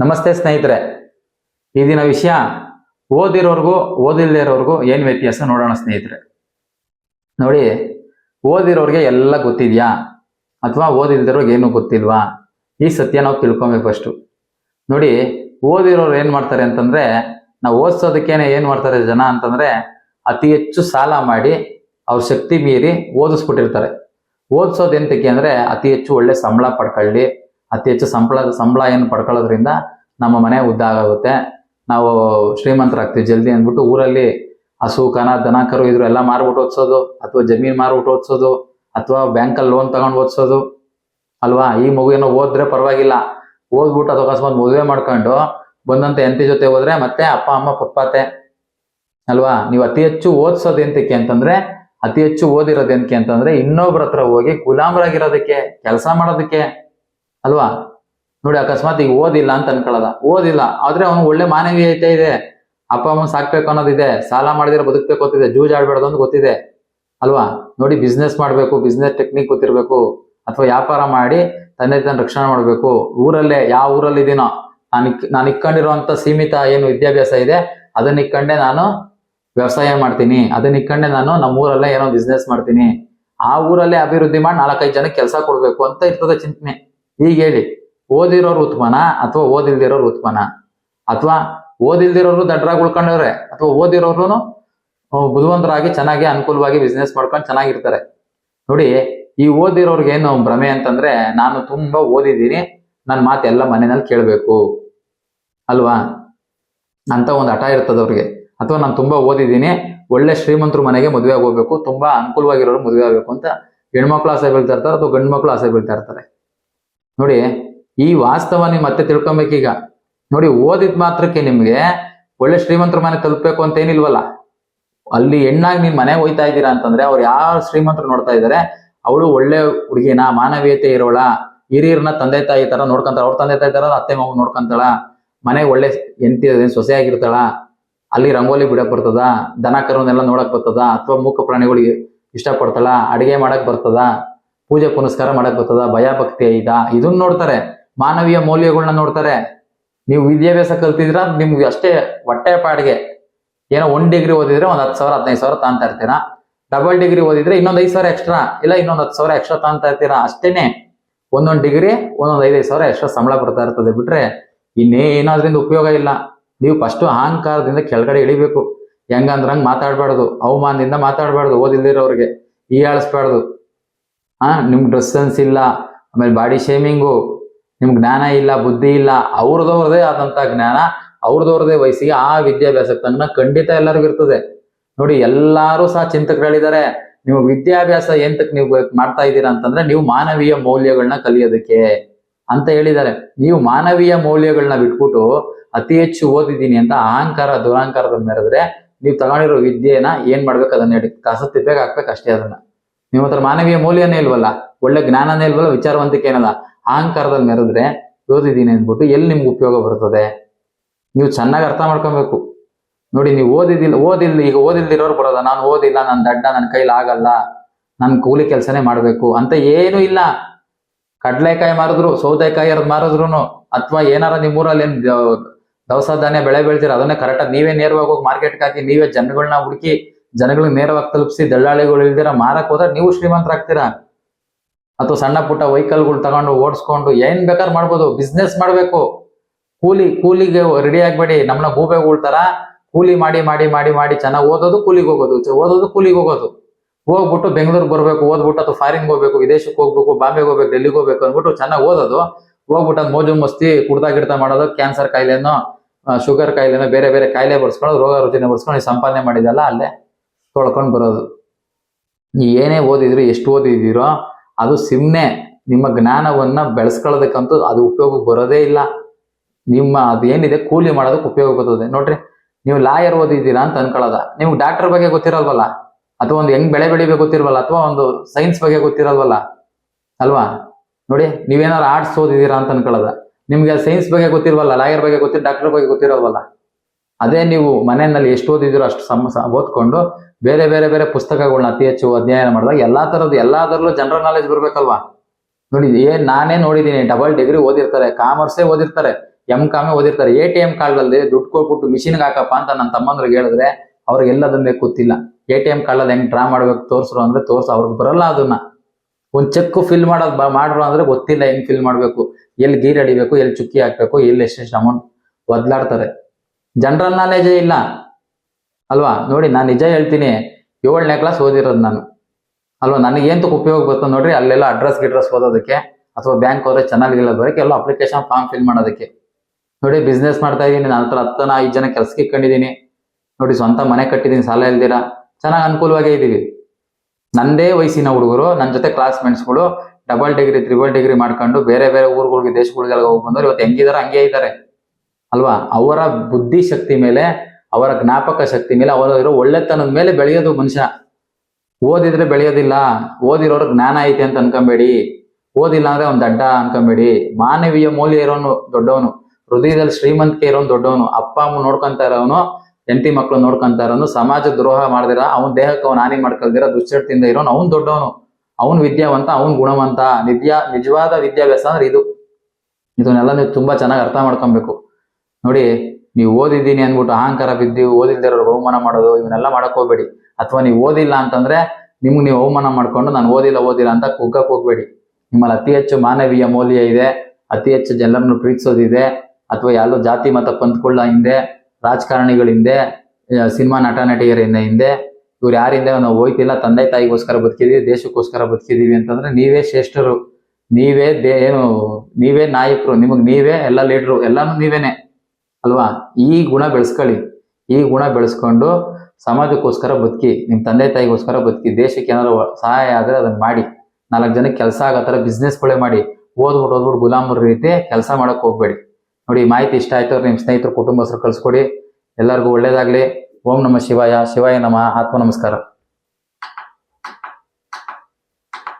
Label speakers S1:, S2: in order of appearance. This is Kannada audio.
S1: ನಮಸ್ತೆ ಸ್ನೇಹಿತರೆ. ಈ ದಿನ ವಿಷಯ ಓದಿರೋರ್ಗೂ ಓದಿಲ್ಲದೆ ಇರೋರ್ಗೂ ಏನ್ ವ್ಯತ್ಯಾಸ ನೋಡೋಣ ಸ್ನೇಹಿತರೆ. ನೋಡಿ, ಓದಿರೋರ್ಗೆ ಎಲ್ಲ ಗೊತ್ತಿದ್ಯಾ? ಅಥವಾ ಓದಿಲ್ದಿರೋರ್ಗೆ ಏನು ಗೊತ್ತಿಲ್ವಾ? ಈ ಸತ್ಯ ನಾವು ತಿಳ್ಕೊಬೇಕು ಅಷ್ಟು ನೋಡಿ, ಓದಿರೋರು ಏನ್ ಮಾಡ್ತಾರೆ ಅಂತಂದ್ರೆ, ನಾವು ಓದಿಸೋದಕ್ಕೇನೆ ಏನ್ ಮಾಡ್ತಾರೆ ಜನ ಅಂತಂದ್ರೆ, ಅತಿ ಹೆಚ್ಚು ಸಾಲ ಮಾಡಿ ಅವ್ರ ಶಕ್ತಿ ಮೀರಿ ಓದಿಸ್ಬಿಟ್ಟಿರ್ತಾರೆ. ಓದಿಸೋದು ಎಂತಕ್ಕೆ ಅಂದ್ರೆ, ಅತಿ ಹೆಚ್ಚು ಒಳ್ಳೆ ಸಂಬಳ ಪಡ್ಕೊಳ್ಳಿ ಅತಿ ಹೆಚ್ಚು ಸಂಬಳ ಸಂಬಳ ಏನು ಪಡ್ಕೊಳ್ಳೋದ್ರಿಂದ ನಮ್ಮ ಮನೆ ಉದ್ದ ಆಗುತ್ತೆ ನಾವು ಶ್ರೀಮಂತರಾಗ್ತೀವಿ ಜಲ್ದಿ ಅಂದ್ಬಿಟ್ಟು ಊರಲ್ಲಿ ಹಸು, ಕನ, ದನ, ಕರು ಇದ್ರು ಎಲ್ಲ ಮಾರ್ಬಿಟ್ಟು ಓದಿಸೋದು, ಅಥವಾ ಜಮೀನ್ ಮಾರ್ಬಿಟ್ಟು ಓದಿಸೋದು, ಅಥವಾ ಬ್ಯಾಂಕಲ್ಲಿ ಲೋನ್ ತಗೊಂಡು ಓದಿಸೋದು. ಅಲ್ವಾ? ಈ ಮಗು ಏನೋ ಓದ್ರೆ ಪರವಾಗಿಲ್ಲ. ಓದ್ಬಿಟ್ಟು ಅದು ಅಕಸ್ಮಾತ್ ಮದುವೆ ಮಾಡ್ಕೊಂಡು ಬಂದಂತ ಎಂತಿ ಜೊತೆ ಹೋದ್ರೆ ಮತ್ತೆ ಅಪ್ಪ, ಅಮ್ಮ ಪಪ್ಪಾತೆ ಅಲ್ವಾ? ನೀವು ಅತಿ ಹೆಚ್ಚು ಓದಿಸೋದು ಎಂತಕ್ಕೆ ಅಂತಂದ್ರೆ, ಅತಿ ಹೆಚ್ಚು ಓದಿರೋದು ಎಂತಕ್ಕೆ ಅಂತಂದ್ರೆ ಇನ್ನೊಬ್ರ ಹತ್ರ ಹೋಗಿ ಗುಲಾಮರಾಗಿರೋದಕ್ಕೆ, ಕೆಲಸ ಮಾಡೋದಕ್ಕೆ. ಅಲ್ವಾ? ನೋಡಿ, ಅಕಸ್ಮಾತ್ ಈಗ ಓದಿಲ್ಲ ಅಂತ ಅನ್ಕೊಳ್ಳೋದ. ಓದಿಲ್ಲ. ಆದ್ರೆ ಅವನು ಒಳ್ಳೆ ಮಾನವೀಯತೆ ಇದೆ. ಅಪ್ಪ, ಅಮ್ಮ ಸಾಕ್ಬೇಕು ಅನ್ನೋದಿದೆ. ಸಾಲ ಮಾಡಿದ್ರೆ ಬದುಕ್ಬೇಕು ಗೊತ್ತಿದೆ. ಜೂಜ್ ಆಡ್ಬಾರ್ದು ಅಂತ ಗೊತ್ತಿದೆ. ಅಲ್ವಾ? ನೋಡಿ ಬಿಸ್ನೆಸ್ ಮಾಡಬೇಕು ಬಿಸ್ನೆಸ್ ಟೆಕ್ನಿಕ್ ಗೊತ್ತಿರಬೇಕು. ಅಥವಾ ವ್ಯಾಪಾರ ಮಾಡಿ ತಂದೆ ತನ್ನ ರಕ್ಷಣೆ ಮಾಡಬೇಕು. ಊರಲ್ಲೇ, ಯಾವ ಊರಲ್ಲಿ ಇದೀನೋ, ನಾನು ನಾನು ಇಕ್ಕೊಂಡಿರುವಂತ ಸೀಮಿತ ಏನು ವಿದ್ಯಾಭ್ಯಾಸ ಇದೆ, ಅದನ್ನ ಇಕ್ಕಂಡೆ ನಾನು ವ್ಯವಸಾಯ ಮಾಡ್ತೀನಿ. ಅದನ್ನ ಇಕ್ಕಂಡೆ ನಾನು ನಮ್ಮ ಊರಲ್ಲೇ ಏನೋ ಬಿಸ್ನೆಸ್ ಮಾಡ್ತೀನಿ. ಆ ಊರಲ್ಲೇ ಅಭಿವೃದ್ಧಿ ಮಾಡಿ ನಾಲ್ಕೈದು ಜನಕ್ಕೆ ಕೆಲಸ ಕೊಡ್ಬೇಕು ಅಂತ ಇರ್ತದೆ ಚಿಂತನೆ. ಈಗ ಹೇಳಿ, ಓದಿರೋರು ಉತ್ಪನ್ನ ಅಥವಾ ಓದಿಲ್ದಿರೋರು ಉತ್ಪನ್ನ ಅಥವಾ ಓದಿಲ್ದಿರೋರು ದಡ್ರಾಗಿ ಉಳ್ಕೊಂಡವ್ರೆ, ಅಥವಾ ಓದಿರೋರು ಬುದ್ಧಿವಂತರಾಗಿ ಚೆನ್ನಾಗಿ ಅನುಕೂಲವಾಗಿ ಬಿಸ್ನೆಸ್ ಮಾಡ್ಕೊಂಡು ಚೆನ್ನಾಗಿರ್ತಾರೆ. ನೋಡಿ, ಈ ಓದಿರೋರ್ಗೆ ಏನು ಭ್ರಮೆ ಅಂತಂದ್ರೆ, ನಾನು ತುಂಬಾ ಓದಿದ್ದೀನಿ ನನ್ನ ಮಾತೆಲ್ಲ ಮನೆಯಲ್ಲಿ ಕೇಳಬೇಕು. ಅಲ್ವಾ? ಅಂತ ಒಂದು ಹಠ ಇರ್ತದ ಅವ್ರಿಗೆ. ಅಥವಾ ನಾನು ತುಂಬಾ ಓದಿದ್ದೀನಿ, ಒಳ್ಳೆ ಶ್ರೀಮಂತರು ಮನೆಗೆ ಮದುವೆ ಆಗೋಗ್ಬೇಕು, ತುಂಬಾ ಅನುಕೂಲವಾಗಿರೋರು ಮದುವೆ ಆಗಬೇಕು ಅಂತ ಹೆಣ್ಮಕ್ಳು ಆಸೆ ಬೀಳ್ತಾ ಇರ್ತಾರೆ ಅಥವಾ ಗಂಡು ಮಕ್ಳು ಆಸೆ ಬೀಳ್ತಾ ಇರ್ತಾರೆ. ನೋಡಿ, ಈ ವಾಸ್ತವ ನೀವು ಮತ್ತೆ ತಿಳ್ಕೊಬೇಕೀಗ. ನೋಡಿ, ಓದಿದ ಮಾತ್ರಕ್ಕೆ ನಿಮ್ಗೆ ಒಳ್ಳೆ ಶ್ರೀಮಂತರ ಮನೆ ತಲುಪಬೇಕು ಅಂತ ಏನಿಲ್ವಲ್ಲ. ಅಲ್ಲಿ ಹೆಣ್ಣಾಗಿ ನೀನ್ ಮನೆ ಹೋಯ್ತಾ ಇದ್ದೀರಾ ಅಂತಂದ್ರೆ ಅವ್ರು ಯಾರು ಶ್ರೀಮಂತರು ನೋಡ್ತಾ ಇದ್ದಾರೆ, ಅವಳು ಒಳ್ಳೆ ಹುಡುಗಿನ, ಮಾನವೀಯತೆ ಇರೋಳ ಹಿರಿಯರನ್ನ ತಂದೆ ತಾಯಿ ತರ ನೋಡ್ಕೊಂತಾಳ, ಅವ್ರ ತಂದೆ ತಾಯಿ ತರ ಅತ್ತೆ ಮಗು ನೋಡ್ಕೊಂತಾಳ, ಮನೆ ಒಳ್ಳೆ ಎಂತಿ ಸೊಸೆ ಆಗಿರ್ತಾಳ ಅಲ್ಲಿ ರಂಗೋಲಿ ಬಿಡಕ್ ಬರ್ತದ, ದನ ಕರುವನ್ನೆಲ್ಲ ನೋಡಕ್ ಬರ್ತದ, ಅಥವಾ ಮೂಕ ಪ್ರಾಣಿಗಳಿಗೆ ಇಷ್ಟಪಡ್ತಾಳ, ಅಡಿಗೆ ಮಾಡಕ್ ಬರ್ತದ ಪೂಜೆ ಪುನಸ್ಕಾರ ಮಾಡಕ್ ಬರ್ತದ, ಭಯ ಭಕ್ತಿ ಐದ ಇದನ್ನ ನೋಡ್ತಾರೆ, ಮಾನವೀಯ ಮೌಲ್ಯಗಳನ್ನ ನೋಡ್ತಾರೆ. ನೀವು ವಿದ್ಯಾಭ್ಯಾಸ ಕಲ್ತಿದ್ರ ನಿಮ್ಗೆ ಅಷ್ಟೇ ಹೊಟ್ಟೆ ಪಾಡಿಗೆ. ಏನೋ ಒಂದ್ ಡಿಗ್ರಿ ಓದಿದ್ರೆ ಒಂದ್ ಹತ್ತು ಸಾವಿರ, ಹದಿನೈದು ಸಾವಿರ ತಾಂತಾ ಇರ್ತೀರಾ? ಡಬಲ್ ಡಿಗ್ರಿ ಓದಿದ್ರೆ ಇನ್ನೊಂದ್ ಐದು ಸಾವಿರ ಎಕ್ಸ್ಟ್ರಾ ಇಲ್ಲ ಇನ್ನೊಂದ್ ಹತ್ತು ಸಾವಿರ ಎಕ್ಸ್ಟ್ರಾ ತಾಂತಾ ಇರ್ತೀರಾ? ಅಷ್ಟೇನೆ. ಒಂದೊಂದ್ ಡಿಗ್ರಿ ಒಂದೊಂದ್ ಐದೈದು ಸಾವಿರ ಎಕ್ಸ್ಟ್ರಾ ಸಂಬಳ ಬರ್ತಾ ಇರ್ತದೆ ಬಿಟ್ರೆ ಇನ್ನೇ ಏನಾದ್ರಿಂದ ಉಪಯೋಗ ಇಲ್ಲ. ನೀವು ಫಸ್ಟ್ ಅಹಂಕಾರದಿಂದ ಕೆಳಗಡೆ ಇಳಿಬೇಕು. ಹೆಂಗಂದ್ರಂಗ್ ಮಾತಾಡ್ಬಾರ್ದು, ಅವಮಾನದಿಂದ ಮಾತಾಡ್ಬಾರ್ದು, ಓದಿಲ್ದಿರೋರಿಗೆ ಈ ಆಳಿಸ್ಬಾರ್ದು ಹಾ, ನಿಮ್ಗೆ ಡ್ರೆಸ್ ಸೆನ್ಸ್ ಇಲ್ಲ, ಆಮೇಲೆ ಬಾಡಿ ಶೇಮಿಂಗು ನಿಮ್ಗೆ ಜ್ಞಾನ ಇಲ್ಲ, ಬುದ್ಧಿ ಇಲ್ಲ ಅವ್ರದವ್ರದೇ ಆದಂತ ಜ್ಞಾನ ಅವ್ರದವ್ರದೇ ವಯಸ್ಸಿಗೆ ಆ ವಿದ್ಯಾಭ್ಯಾಸಕ್ಕೆ ತನ್ನ ಖಂಡಿತ ಎಲ್ಲರಿಗೂ ಇರ್ತದೆ. ನೋಡಿ, ಎಲ್ಲಾರು ಸಹ ಚಿಂತಕಗಳಿದ್ದಾರೆ ನೀವು ವಿದ್ಯಾಭ್ಯಾಸ ಎಂತಕ್ ನೀವು ಮಾಡ್ತಾ ಇದ್ದೀರಾ ಅಂತಂದ್ರೆ, ನೀವು ಮಾನವೀಯ ಮೌಲ್ಯಗಳನ್ನ ಕಲಿಯೋದಕ್ಕೆ ಅಂತ ಹೇಳಿದ್ದಾರೆ. ನೀವು ಮಾನವೀಯ ಮೌಲ್ಯಗಳನ್ನ ಬಿಟ್ಬಿಟ್ಟು ಅತಿ ಹೆಚ್ಚು ಓದಿದ್ದೀನಿ ಅಂತ ಅಹಂಕಾರ, ದುರಹಂಕಾರದ ಮೇರೆದ್ರೆ, ನೀವು ತಗೊಂಡಿರೋ ವಿದ್ಯೆನ ಏನ್ ಮಾಡ್ಬೇಕು? ಅದನ್ನ ಹೇಳಿ ಕಸ ತಿಪ್ಪೆಗೆ ಹಾಕ್ಬೇಕು ಅಷ್ಟೇ ಅದನ್ನ. ನಿಮ್ಮ ಹತ್ರ ಮಾನವೀಯ ಮೌಲ್ಯನೇ ಇಲ್ವಲ್ಲ? ಒಳ್ಳೆ ಜ್ಞಾನನೇ ಇಲ್ವಲ್ಲ? ವಿಚಾರವಂತಿಕೆ ಏನಲ್ಲ? ಅಹಂಕಾರದಲ್ಲಿ ಮೆರೆದ್ರೆ ಓದಿದ್ದೀನಿ ಅಂದ್ಬಿಟ್ಟು ಎಲ್ಲಿ ನಿಮ್ಗೆ ಉಪಯೋಗ ಬರ್ತದೆ? ನೀವು ಚೆನ್ನಾಗಿ ಅರ್ಥ ಮಾಡ್ಕೊಬೇಕು. ನೋಡಿ, ನೀವು ಓದಿದಿಲ್ಲ ಓದಿಲ್ಲ ಈಗ ಓದಿಲ್ದಿರೋರು ಬರೋದ? ನಾನು ಓದಿಲ್ಲ ನನ್ನ ದಡ್ಡ ನನ್ನ ಕೈಲಿ ಆಗಲ್ಲ. ನನ್ನ ಕೂಲಿ ಕೆಲಸನೇ ಮಾಡಬೇಕು ಅಂತ ಏನೂ ಇಲ್ಲ. ಕಡಲೆಕಾಯಿ ಮಾರಿದ್ರು, ಸೌತೆಕಾಯಿ ಅರ್ದ್ ಮಾರಿದ್ರು ಅಥವಾ ಏನಾರ ನಿಮ್ಮೂರಲ್ಲಿ ಏನ್ ದವಸ ಧಾನ್ಯ ಬೆಳೆ ಬೆಳ್ತೀರ ಅದನ್ನೇ ಕರೆಕ್ಟಾಗಿ ನೀವೇ ನೇರವಾಗಿ ಹೋಗಿ ಮಾರ್ಕೆಟ್ಗೆ ಹಾಕಿ, ನೀವೇ ಜನಗಳನ್ನ ಹುಡುಕಿ ಜನಗಳಿಗೆ ನೇರವಾಗಿ ತಲುಪಿಸಿ ದಳ್ಳಾಳಿಗಳು ಇಲ್ದಿರ ಮಾರಕ್ ಹೋದ್ರೆ ನೀವು ಶ್ರೀಮಂತರಾಗ್ತೀರಾ? ಅಥವಾ ಸಣ್ಣ ಪುಟ್ಟ ವೆಹಿಕಲ್ಗಳು ತಗೊಂಡು ಓಡಿಸ್ಕೊಂಡು ಏನ್ ಬೇಕಾದ್ರೆ ಮಾಡ್ಬೋದು ಬಿಸ್ನೆಸ್ ಮಾಡ್ಬೇಕು. ಕೂಲಿ, ಕೂಲಿಗೆ ರೆಡಿ ಆಗ್ಬೇಡಿ ನಮ್ಮನ್ನ ಗೂಬೆಗೆ ಉಳ್ತಾರ ಕೂಲಿ ಮಾಡಿ ಮಾಡಿ ಮಾಡಿ ಮಾಡಿ ಚೆನ್ನಾಗಿ ಓದೋದು ಕೂಲಿಗೆ ಹೋಗೋದು ಓದೋದು ಕೂಲಿಗೆ ಹೋಗೋದು. ಹೋಗ್ಬಿಟ್ಟು ಬೆಂಗಳೂರಿಗೆ ಬರ್ಬೇಕು, ಓದ್ಬಿಟ್ಟು ಅಥವಾ ಫಾರಿನ್ಗೆ ಹೋಗ್ಬೇಕು, ವಿದೇಶಕ್ಕೆ ಹೋಗ್ಬೇಕು, ಬಾಂಬೆಗೆ ಹೋಗ್ಬೇಕು, ಡೆಲ್ಲಿಗೆ ಹೋಗ್ಬೇಕು ಅಂದ್ಬಿಟ್ಟು ಚೆನ್ನಾಗಿ ಓದೋದು. ಹೋಗ್ಬಿಟ್ಟು ಅದು ಮೋಜು ಮಸ್ತಿ, ಕುಡ್ತಾ ಗಿಡ್ತಾ ಮಾಡೋದು ಕ್ಯಾನ್ಸರ್ ಕಾಯಿಲೆನೋ ಶುಗರ್ ಕಾಯಿಲೆನೋ, ಬೇರೆ ಬೇರೆ ಕಾಯಿಲೆ ಬರ್ಸ್ಕೊಂಡು, ರೋಗ ರುಚಿನ ಬರ್ಸ್ಕೊಂಡು ಸಂಪಾದನೆ ಮಾಡಿದಲ್ಲ ಅಲ್ಲೇ. ತೊಳ್ಕೊಂಡು ಬರೋದು. ಏನೇ ಓದಿದ್ರು ಎಷ್ಟು ಓದಿದ್ದೀರೋ ಅದು ಸುಮ್ಮನೆ ನಿಮ್ಮ ಜ್ಞಾನವನ್ನ ಬೆಳೆಸ್ಕೊಳ್ಳೋದಕ್ಕಂತೂ ಅದು ಉಪಯೋಗಕ್ಕೆ ಬರೋದೇ ಇಲ್ಲ. ನಿಮ್ಮ ಅದು ಏನಿದೆ ಕೂಲಿ ಮಾಡೋದಕ್ಕೆ ಉಪಯೋಗ ಬರ್ತದೆ. ನೋಡ್ರಿ, ನೀವು ಲಾಯರ್ ಓದಿದ್ದೀರಾ ಅಂತ ಅನ್ಕೊಳ್ಳೋದ. ನಿಮ್ಗೆ ಡಾಕ್ಟರ್ ಬಗ್ಗೆ ಗೊತ್ತಿರಲ್ವಲ್ಲ? ಅಥವಾ ಒಂದು ಹೆಂಗ್ ಬೆಳೆ ಬೆಳಿಬೇಕು ಗೊತ್ತಿರಲ್ವಲ್ಲ? ಅಥವಾ ಒಂದು ಸೈನ್ಸ್ ಬಗ್ಗೆ ಗೊತ್ತಿರಲ್ವಲ್ಲ? ಅಲ್ವಾ? ನೋಡಿ, ನೀವೇನಾದ್ರು ಆರ್ಟ್ಸ್ ಓದಿದ್ದೀರಾ ಅಂತ ಅನ್ಕೊಳ್ಳೋದ. ನಿಮ್ಗೆ ಸೈನ್ಸ್ ಬಗ್ಗೆ ಗೊತ್ತಿರಲ್ವಲ್ಲ? ಲಾಯರ್ ಬಗ್ಗೆ ಗೊತ್ತಿರ ಡಾಕ್ಟರ್ ಬಗ್ಗೆ ಗೊತ್ತಿರಲ್ವಲ್ಲ? ಅದೇ ನೀವು ಮನೆಯಲ್ಲಿ ಎಷ್ಟು ಓದಿದಿರೋ ಅಷ್ಟು ಸಮ ಓದ್ಕೊಂಡು ಬೇರೆ ಬೇರೆ ಬೇರೆ ಪುಸ್ತಕಗಳನ್ನ ಅತಿ ಹೆಚ್ಚು ಅಧ್ಯಯನ ಮಾಡಿದಾಗ ಎಲ್ಲಾ ತರದ್ದು ಎಲ್ಲಾದ್ರಲ್ಲೂ ಜನರಲ್ ನಾಲೆಜ್ ಬರ್ಬೇಕಲ್ವಾ? ನೋಡಿ ಏನ್ ನಾನೇ ನೋಡಿದೀನಿ ಡಬಲ್ ಡಿಗ್ರಿ ಓದಿರ್ತಾರೆ ಕಾಮರ್ಸೇ ಓದಿರ್ತಾರೆ ಎಂ ಕಾಮೆ ಓದಿರ್ತಾರೆ ಎ ಟಿ ಎಂ ಕಾರ್ಡಲ್ಲಿ ದುಡ್ಡು ಕೊಟ್ಬಿಟ್ಟು ಮಿಷಿನ್ಗೆ ಹಾಕಪ್ಪ ಅಂತ ನನ್ನ ತಮ್ಮಂದ್ರಿಗೆ ಹೇಳಿದ್ರೆ ಅವ್ರಿಗೆ ಎಲ್ಲದನ್ನೇ ಗೊತ್ತಿಲ್ಲ. ಎ ಟಿ ಎಂ ಕಾರ್ಡಲ್ಲಿ ಹೆಂಗ್ ಡ್ರಾ ಮಾಡ್ಬೇಕು ತೋರಿಸ್ರು ಅಂದ್ರೆ ತೋರ್ಸು, ಅವ್ರಿಗೆ ಬರಲ್ಲ ಅದನ್ನ. ಒಂದ್ ಚೆಕ್ ಫಿಲ್ ಮಾಡೋದು ಮಾಡ್ರು ಅಂದ್ರೆ ಗೊತ್ತಿಲ್ಲ ಹೆಂಗ್ ಫಿಲ್ ಮಾಡ್ಬೇಕು, ಎಲ್ಲಿ ಗೀರ್ ಅಡಿಬೇಕು ಎಲ್ಲಿ ಚುಕ್ಕಿ ಹಾಕ್ಬೇಕು, ಎಲ್ಲಿ ಎಷ್ಟೆಷ್ಟು ಅಮೌಂಟ್ ಒದ್ಲಾಡ್ತಾರೆ. ಜನರಲ್ ನಾಲೆಜೇ ಇಲ್ಲ. ಅಲ್ವಾ? ನೋಡಿ, ನಾನು ನಿಜ ಹೇಳ್ತೀನಿ, ಏಳನೇ ಕ್ಲಾಸ್ ಓದಿರೋದು ನಾನು. ಅಲ್ವಾ? ನನಗೆ ಏನ್ ಉಪಯೋಗ ಬರ್ತದೆ ನೋಡ್ರಿ, ಅಲ್ಲೆಲ್ಲ ಅಡ್ರೆಸ್ ಗಿಡ್ರೆಸ್ ಓದೋದಕ್ಕೆ, ಅಥವಾ ಬ್ಯಾಂಕ್ ಹೋದ್ರೆ ಚೆನ್ನಾಗಿಲ್ಲ ಬರೋಕೆ ಎಲ್ಲ ಅಪ್ಲಿಕೇಶನ್ ಫಾರ್ಮ್ ಫಿಲ್ ಮಾಡೋದಕ್ಕೆ. ನೋಡಿ ಬಿಸ್ನೆಸ್ ಮಾಡ್ತಾ ಇದ್ದೀನಿ ನನ್ನ ಹತ್ರ ಹತ್ತನ ಐದು ಜನ ಕೆಲ್ಸಕ್ಕೆ ಇಟ್ಕೊಂಡಿದ್ದೀನಿ ನೋಡಿ, ಸ್ವಂತ ಮನೆ ಕಟ್ಟಿದ್ದೀನಿ ಸಾಲ ಇಲ್ದಿರಾ ಚೆನ್ನಾಗಿ ಅನುಕೂಲವಾಗೇ ಇದ್ದೀವಿ ನಂದೇ ವಯಸ್ಸಿನ ಹುಡುಗರು ನನ್ನ ಜೊತೆ ಕ್ಲಾಸ್ಮೇಟ್ಸ್ಗಳು ಡಬಲ್ ಡಿಗ್ರಿ ತ್ರಿಬಲ್ ಡಿಗ್ರಿ ಮಾಡ್ಕೊಂಡು, ಬೇರೆ ಬೇರೆ ಊರುಗಳಿಗೆ, ದೇಶಗಳಿಗೆಲ್ಲ ಹೋಗಿ ಇವತ್ತು ಹೆಂಗಿದಾರೆ ಹಂಗೆ ಇದ್ದಾರೆ ಅಲ್ವಾ? ಅವರ ಬುದ್ಧಿ ಶಕ್ತಿ ಮೇಲೆ, ಅವರ ಜ್ಞಾಪಕ ಶಕ್ತಿ ಮೇಲೆ ಅವರ ಒಳ್ಳೆತನದ ಮೇಲೆ ಬೆಳೆಯೋದು ಮನುಷ್ಯ. ಓದಿದ್ರೆ ಬೆಳೆಯೋದಿಲ್ಲ. ಓದಿರೋರು ಜ್ಞಾನ ಐತೆ ಅಂತ ಅನ್ಕೊಂಬೇಡಿ. ಓದಿಲ್ಲ ಅಂದ್ರೆ ಅವ್ನ್ ದಡ್ಡ ಅನ್ಕೊಂಬೇಡಿ. ಮಾನವೀಯ ಮೌಲ್ಯ ಇರೋನು ದೊಡ್ಡವನು. ಹೃದಯದಲ್ಲಿ ಶ್ರೀಮಂತಿಕೆ ಇರೋನು ದೊಡ್ಡವನು. ಅಪ್ಪ, ಅಮ್ಮ ನೋಡ್ಕೊಂತ ಇರೋನು, ಹೆಂಡತಿ ಮಕ್ಕಳು ನೋಡ್ಕೊಂತ ಇರೋನು, ಸಮಾಜ ದ್ರೋಹ ಮಾಡ್ದಿರ, ಅವ್ನ ದೇಹಕ್ಕೆ ಅವ್ನು ಹಾನಿ ಮಾಡ್ಕೊಳ್ದಿರ, ದುಶ್ಚಟದಿಂದ ಇರೋನು, ಅವ್ನ್ ದೊಡ್ಡವನು. ಅವ್ನ್ ವಿದ್ಯಾವಂತ, ಅವ್ನ್ ಗುಣವಂತ. ನಿದ್ಯಾ, ನಿಜವಾದ ವಿದ್ಯಾಭ್ಯಾಸ ಅಂದ್ರೆ ಇದು. ಇದನ್ನೆಲ್ಲ ನೀವು ತುಂಬಾ ಚೆನ್ನಾಗಿ ಅರ್ಥ ಮಾಡ್ಕೊಬೇಕು. ನೋಡಿ, ನೀವು ಓದಿದ್ದೀನಿ ಅಂದ್ಬಿಟ್ಟು ಅಹಂಕಾರ ಬಿದ್ದು ಓದಿಲ್ದಿರೋರ್ಗೆ ಅವಮಾನ ಮಾಡೋದು, ಇವನ್ನೆಲ್ಲ ಮಾಡಕ್ ಹೋಗ್ಬೇಡಿ. ಅಥವಾ ನೀವು ಓದಿಲ್ಲ ಅಂತಂದ್ರೆ ನಿಮ್ಗೆ ನೀವು ಅವಮಾನ ಮಾಡ್ಕೊಂಡು ನಾನು ಓದಿಲ್ಲ ಓದಿಲ್ಲ ಅಂತ ಕುಗ್ಗಕ್ಕೆ ಹೋಗ್ಬೇಡಿ. ನಿಮ್ಮಲ್ಲಿ ಅತಿ ಹೆಚ್ಚು ಮಾನವೀಯ ಮೌಲ್ಯ ಇದೆ, ಅತಿ ಹೆಚ್ಚು ಜನರನ್ನು ಪ್ರೀತಿಸೋದಿದೆ ಅಥವಾ ಯಾರು ಜಾತಿ ಮತ ಪಂಥಗಳ ಹಿಂದೆ, ರಾಜಕಾರಣಿಗಳ ಹಿಂದೆ ಸಿನಿಮಾ ನಟ ನಟಿಯರಿಂದ ಹಿಂದೆ ಇವ್ರು ಯಾರಿಂದ ನಾವು ಹೋಯ್ತಿಲ್ಲ, ತಂದೆ ತಾಯಿಗೋಸ್ಕರ ಬದುಕಿದೀವಿ, ದೇಶಕ್ಕೋಸ್ಕರ ಬದುಕಿದೀವಿ ಅಂತಂದ್ರೆ ನೀವೇ ಶ್ರೇಷ್ಠರು. ನೀವೇ ದೇ, ಏನು, ನೀವೇ ನಾಯಕರು, ನಿಮಗೆ ನೀವೇ ಎಲ್ಲ ಲೀಡ್ರು, ಎಲ್ಲಾನು ನೀವೇನೆ. ಅಲ್ವಾ? ಈ ಗುಣ ಬೆಳೆಸ್ಕೊಳ್ಳಿ. ಈ ಗುಣ ಬೆಳೆಸ್ಕೊಂಡು ಸಮಾಜಕ್ಕೋಸ್ಕರ ಬದುಕಿ ನಿಮ್ಮ ತಂದೆ ತಾಯಿಗೋಸ್ಕರ ಬದುಕಿ, ದೇಶಕ್ಕೆ ಏನಾದ್ರು ಸಹಾಯ ಆದರೆ ಅದನ್ನ ಮಾಡಿ. ನಾಲ್ಕು ಜನಕ್ಕೆ ಕೆಲಸ ಆಗೋ ಥರ ಬಿಸ್ನೆಸ್ಗಳೇ ಮಾಡಿ. ಓದ್ಬಿಟ್ಟು ಓದ್ಬಿಟ್ಟು ಗುಲಾಮರ ರೀತಿ ಕೆಲಸ ಮಾಡೋಕೆ ಹೋಗ್ಬೇಡಿ. ನೋಡಿ, ಮಾಹಿತಿ ಇಷ್ಟ ಆಯ್ತು ನಿಮ್ಮ ಸ್ನೇಹಿತರು, ಕುಟುಂಬಸ್ಥರು ಕಳಿಸ್ಕೊಡಿ. ಎಲ್ಲರಿಗೂ ಒಳ್ಳೇದಾಗಲಿ. ಓಂ ನಮ ಶಿವಾಯ. ಶಿವಾಯ ನಮ. ಆತ್ಮ ನಮಸ್ಕಾರ.